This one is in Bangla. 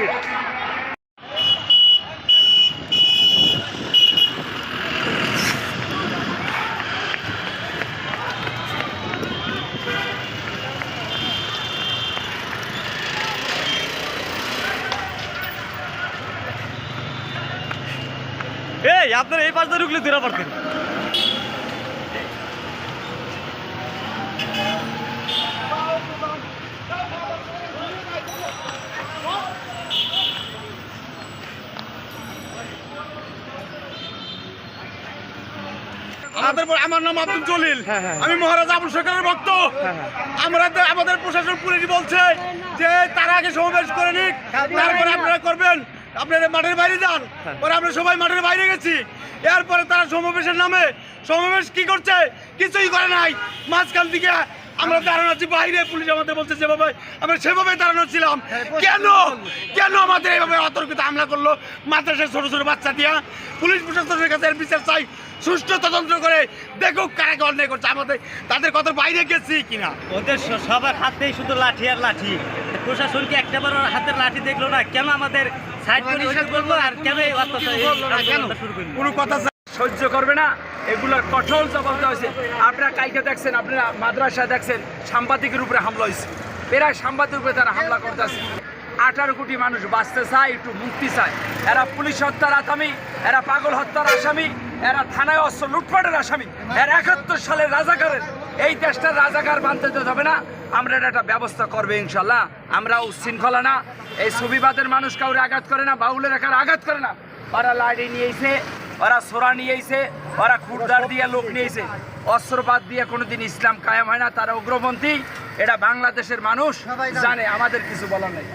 শিট এই আপনার এই পাশে ঢুকলে দূরা পারতেন আমাদের আমার নাম আব্দুল জলিল। হ্যাঁ, হ্যাঁ। আমি মহারাজা আবুল সরকারের ভক্ত। হ্যাঁ। আমরা আমাদের প্রশাসন পুলিশ বলছে যে তারা আগে সমাবেশ করে নিক। তারপরে আপনারা করবেন। আপনারা মাঠের বাইরে যান। পরে আমরা সবাই মাঠের বাইরে গেছি। এরপরে তারা সমাবেশের নামে সমাবেশ কি করছে? কিছুই করে নাই। মাঝখান থেকে আমরা দাঁড়ানো আছি বাইরে পুলিশ আমাদের বলছে যেভাবে আমরা সেভাবে দাঁড়ানো ছিলাম। কেন? কেন আমাদের এইভাবে অতর্কিত? হামলা করল মাদ্রাসায় ছোট ছোট বাচ্চা দিয়া। পুলিশ প্রশাসনের কাছে এর বিচার চাই। সুষ্ঠু তদন্ত করে দেখুক কারা কে অন্যায় করছে। আমাদের তাদের কত বাইরে গেছি কিনা? ওদের সবার হাতেই শুধু লাঠি আর লাঠি। প্রশাসন কি একটা বার হাতের লাঠি দেখল না কেন আমাদের সাইড করল আর কেন এই অত্যাচার এই আন্দোলনটা শুরু করল? কোনো কথা সহ্য করবে না। এগুলোর কঠোর জবাব দেওয়া হয়েছে। আপনারা কালকে দেখছেন আপনারা মাদ্রাসায় দেখছেন সাংবাদিকের উপরে হামলা হয়েছে। প্রায় সাংবাদিকের উপরে তারা হামলা করতেছে আঠারো কোটি মানুষ বাঁচতে চায় একটু মুক্তি চায়। এরা পুলিশ হত্যার আসামি এরা পাগল হত্যার আসামি। এরা থানায় অস্ত্র লুটপাটের আসামি। এরা একাত্তর সালের রাজাকারের। এই দেশটার রাজাকার বানতে হবে না। আমরা এটা একটা ব্যবস্থা করবে ইনশাল্লাহ। আমরা উচ্ছৃঙ্খলা না। এই সুবিবাদের মানুষ কাউরে আঘাত করে না, বাউলের একার আঘাত করে না। ওরা লাড়ি নিয়েছে, ওরা সোরা নিয়েছে, ওরা খুরদার দিয়ে লোক নিয়েছে। অস্ত্রপাত দিয়ে কোনোদিন ইসলাম কায়েম হয় না, তারা উগ্রপন্থী। এটা বাংলাদেশের মানুষ জানে, আমাদের কিছু বলার নেই।